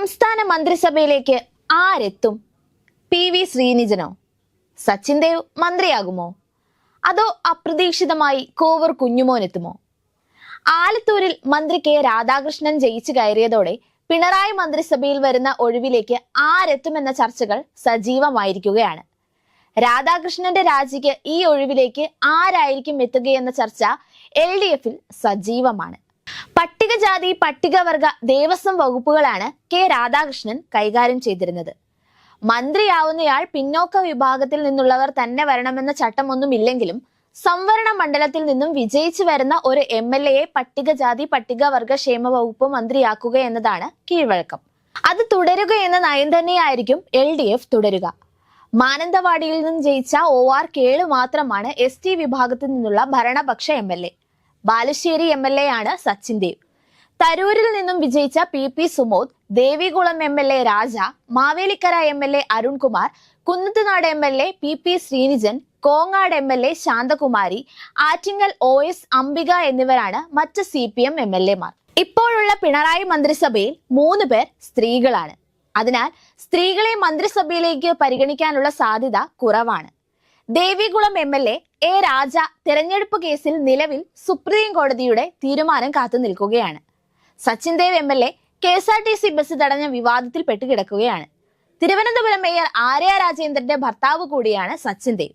സംസ്ഥാന മന്ത്രിസഭയിലേക്ക് ആരെത്തും? പി വി ശ്രീനിജനോ? സച്ചിൻ ദേവ് മന്ത്രിയാകുമോ? അതോ അപ്രതീക്ഷിതമായി കോവൂർ കുഞ്ഞുമോനെത്തുമോ? ആലത്തൂരിൽ മന്ത്രി കെ രാധാകൃഷ്ണൻ ജയിച്ചു കയറിയതോടെ പിണറായി മന്ത്രിസഭയിൽ വരുന്ന ഒഴിവിലേക്ക് ആരെത്തുമെന്ന ചർച്ചകൾ സജീവമായിരിക്കുകയാണ്. രാധാകൃഷ്ണന്റെ രാജിക്ക് ഈ ഒഴിവിലേക്ക് ആരായിരിക്കും എത്തുകയെന്ന ചർച്ച എൽ സജീവമാണ്. പട്ടികജാതി പട്ടികവർഗ ദേവസ്വം വകുപ്പുകളാണ് കെ രാധാകൃഷ്ണൻ കൈകാര്യം ചെയ്തിരുന്നത്. മന്ത്രിയാവുന്നയാൾ പിന്നോക്ക വിഭാഗത്തിൽ നിന്നുള്ളവർ തന്നെ വരണമെന്ന ചട്ടമൊന്നുമില്ലെങ്കിലും സംവരണ മണ്ഡലത്തിൽ നിന്നും വിജയിച്ചു വരുന്ന ഒരു എം എൽ എയെ പട്ടികജാതി പട്ടികവർഗ ക്ഷേമ വകുപ്പ് മന്ത്രിയാക്കുക എന്നതാണ് കീഴ്വഴക്കം. അത് തുടരുക എന്ന നയം തന്നെയായിരിക്കും എൽ ഡി എഫ് തുടരുക. മാനന്തവാടിയിൽ നിന്നും ജയിച്ച ഒ ആർ കേളു മാത്രമാണ് എസ് ടി വിഭാഗത്തിൽ നിന്നുള്ള ഭരണപക്ഷ M L A. Balussery M L A ആണ് സച്ചിൻ ദേവ്. തരൂരിൽ നിന്നും വിജയിച്ച P P Sumod Devikulam M L A Raja Mavelikkara M L A Arunkumar Kunnathunad M L A P P Sreenijan Kongad M L A Santhakumari Attingal O S Ambika എന്നിവരാണ് മറ്റ് C P M M L എമാർ ഇപ്പോഴുള്ള പിണറായി മന്ത്രിസഭയിൽ മൂന്ന് പേർ സ്ത്രീകളാണ്. അതിനാൽ സ്ത്രീകളെ മന്ത്രിസഭയിലേക്ക് പരിഗണിക്കാനുള്ള സാധ്യത കുറവാണ്. Devikulam M L A A Raja തെരഞ്ഞെടുപ്പ് കേസിൽ നിലവിൽ സുപ്രീം കോടതിയുടെ തീരുമാനം കാത്തു നിൽക്കുകയാണ്. Sachin Dev M L A K S R T C bus തടഞ്ഞ വിവാദത്തിൽ പെട്ടുകിടക്കുകയാണ്. തിരുവനന്തപുരം മേയർ ആര്യ രാജേന്ദ്രന്റെ ഭർത്താവ് കൂടിയാണ് സച്ചിൻ ദേവ്.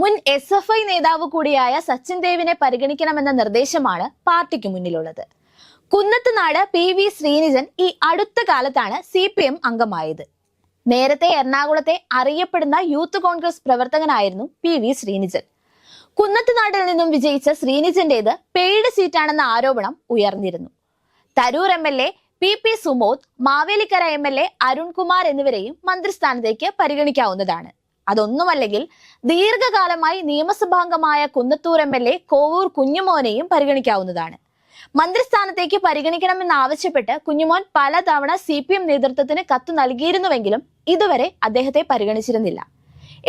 മുൻ എസ് എഫ് ഐ നേതാവ് കൂടിയായ സച്ചിൻ ദേവിനെ പരിഗണിക്കണമെന്ന നിർദ്ദേശമാണ് പാർട്ടിക്ക് മുന്നിലുള്ളത്. കുന്നത്തുനാട് പി വി ശ്രീനിജൻ ഈ അടുത്ത കാലത്താണ് സി പി എം അംഗമായത്. നേരത്തെ എറണാകുളത്തെ അറിയപ്പെടുന്ന യൂത്ത് കോൺഗ്രസ് പ്രവർത്തകനായിരുന്നു പി വി ശ്രീനിജൻ. കുന്നത്തുനാട്ടിൽ നിന്നും വിജയിച്ച ശ്രീനിജന്റേത് പെയ്ഡ് സീറ്റാണെന്ന ആരോപണം ഉയർന്നിരുന്നു. Tharoor M L A P P Sumod Mavelikkara M L A Arunkumar എന്നിവരെയും മന്ത്രിസ്ഥാനത്തേക്ക് പരിഗണിക്കാവുന്നതാണ്. അതൊന്നുമല്ലെങ്കിൽ ദീർഘകാലമായി നിയമസഭാംഗമായ Kunnathur M L A Kovoor കുഞ്ഞുമോനെയും പരിഗണിക്കാവുന്നതാണ്. മന്ത്രിസ്ഥാനത്തേക്ക് പരിഗണിക്കണമെന്നാവശ്യപ്പെട്ട് കുഞ്ഞുമോൻ പലതവണ സി പി എം നേതൃത്വത്തിന് കത്ത് നൽകിയിരുന്നുവെങ്കിലും ഇതുവരെ അദ്ദേഹത്തെ പരിഗണിച്ചിരുന്നില്ല.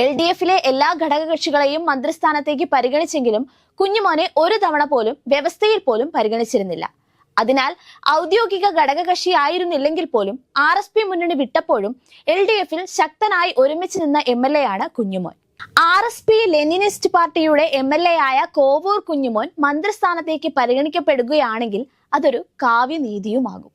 എൽ ഡി എഫിലെ എല്ലാ ഘടകകക്ഷികളെയും മന്ത്രിസ്ഥാനത്തേക്ക് പരിഗണിച്ചെങ്കിലും കുഞ്ഞുമോനെ ഒരു തവണ പോലും വ്യവസ്ഥയിൽ പോലും പരിഗണിച്ചിരുന്നില്ല. അതിനാൽ ഔദ്യോഗിക ഘടകകക്ഷി ആയിരുന്നില്ലെങ്കിൽ പോലും ആർ എസ് പി മുന്നണി വിട്ടപ്പോഴും എൽ ഡി എഫിൽ ശക്തനായി ഒരുമിച്ച് നിന്ന എം എൽ എ ആണ് Kunjumon. R S P Leninist party M L A ആയ കോവൂർ കുഞ്ഞുമോൻ മന്ത്രിസ്ഥാനത്തേക്ക് പരിഗണിക്കപ്പെടുകയാണെങ്കിൽ അതൊരു കാവ്യനീതിയുമാകും.